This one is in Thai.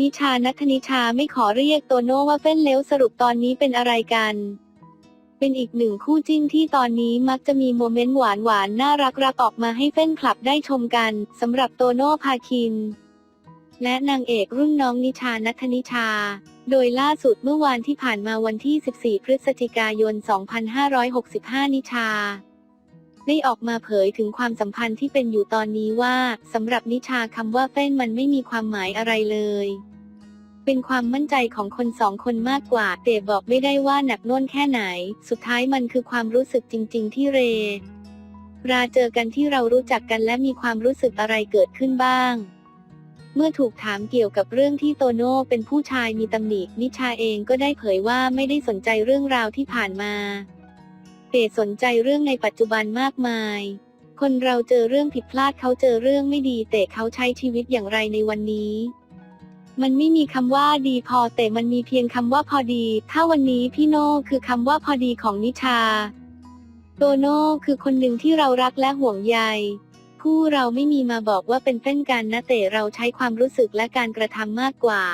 นิชานัทนิชาไม่ขอเรียกโตโน่ว่าเฟ้นเล้วสรุปตอนนี้เป็นอะไรกัน เป็นอีกหนึ่งคู่จิ้นที่ตอนนี้มักจะมีโมเมนต์หวานหวานน่ารักรักออกมาให้แฟนคลับได้ชมกันสำหรับโตโน่พาคิน และนางเอกรุ่นน้องนิชานัทนิชา โดยล่าสุดเมื่อวานที่ผ่านมาวันที่ 14 พฤศจิกายน 2565 นิชา ได้ออกมาเผยถึงความสัมพันธ์ที่เป็นอยู่ตอนนี้ว่าสำหรับนิชาคำว่าเฟ้นมันไม่มีความหมายอะไรเลย เป็นความมั่นใจของคนสองคนมากกว่า แต่บอกไม่ได้ว่าหนักน่นแค่ไหน สุดท้ายมันคือความรู้สึกจริง ๆ ที่เรราเจอกันที่เรารู้จักกันและมีความรู้สึกอะไรเกิดขึ้นบ้าง เมื่อถูกถามเกี่ยวกับเรื่องที่โตโน่เป็นผู้ชายมีตำหนินิชาเองก็ได้เผยว่าไม่ได้สนใจเรื่องราวที่ผ่านมา แต่สนใจเรื่องในปัจจุบันมากมาย คนเราเจอเรื่องผิดพลาดเขาเจอเรื่องไม่ดี แต่เขาใช้ชีวิตอย่างไรในวันนี้ มันไม่มีคำว่าดีพอแต่มันมีเพียงคำว่าพอดี ถ้าวันนี้พี่โน่คือคำว่าพอดีของนิชา โตโน่คือคนหนึ่งที่เรารักและห่วงใยคู่เราไม่มีมาบอกว่าเป็นแฟนกันนะแต่เราใช้ความรู้สึกและการกระทำมากกว่า